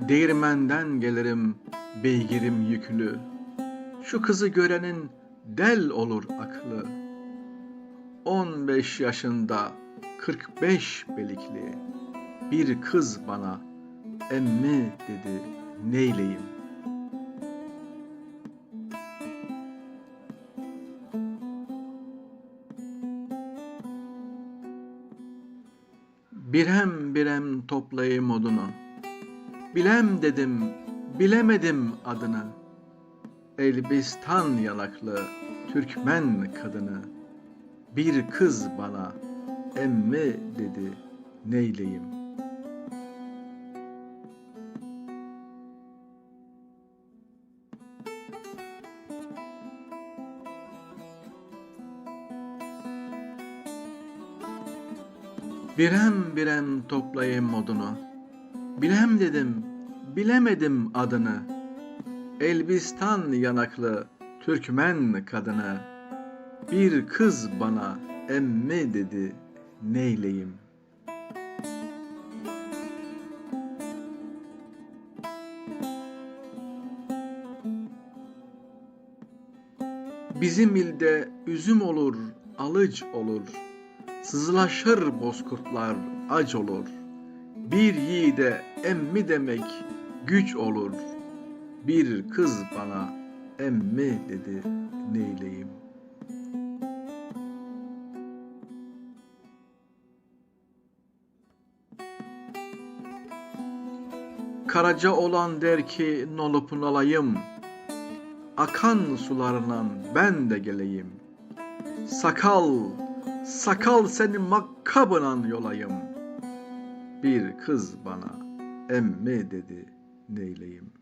Değirmenden gelirim beygirim yüklü. Şu kızı görenin del olur aklı. 15 yaşında 45 belikli bir kız bana emmi dedi neyleyim. Birem birem toplayayım odunu. Bilem dedim, bilemedim adını. Elbistan yanaklı Türkmen kadını. Bir kız bana emmi dedi neyleyim. Birem birem toplayayım odunu. Bilem dedim, bilemedim adını. Elbistan yanaklı Türkmen kadını. Bir kız bana emmi dedi, neyleyim? Bizim ilde üzüm olur, alıç olur. Sızlaşır bozkurtlar, ac olur. Bir yiğide emmi demek güç olur. Bir kız bana emmi dedi neyleyim. Karaca olan der ki nolup nalayım. Akan sularından ben de geleyim. Sakal, sakal seni makkabınan yolayım. Bir kız bana emmi dedi neyleyim.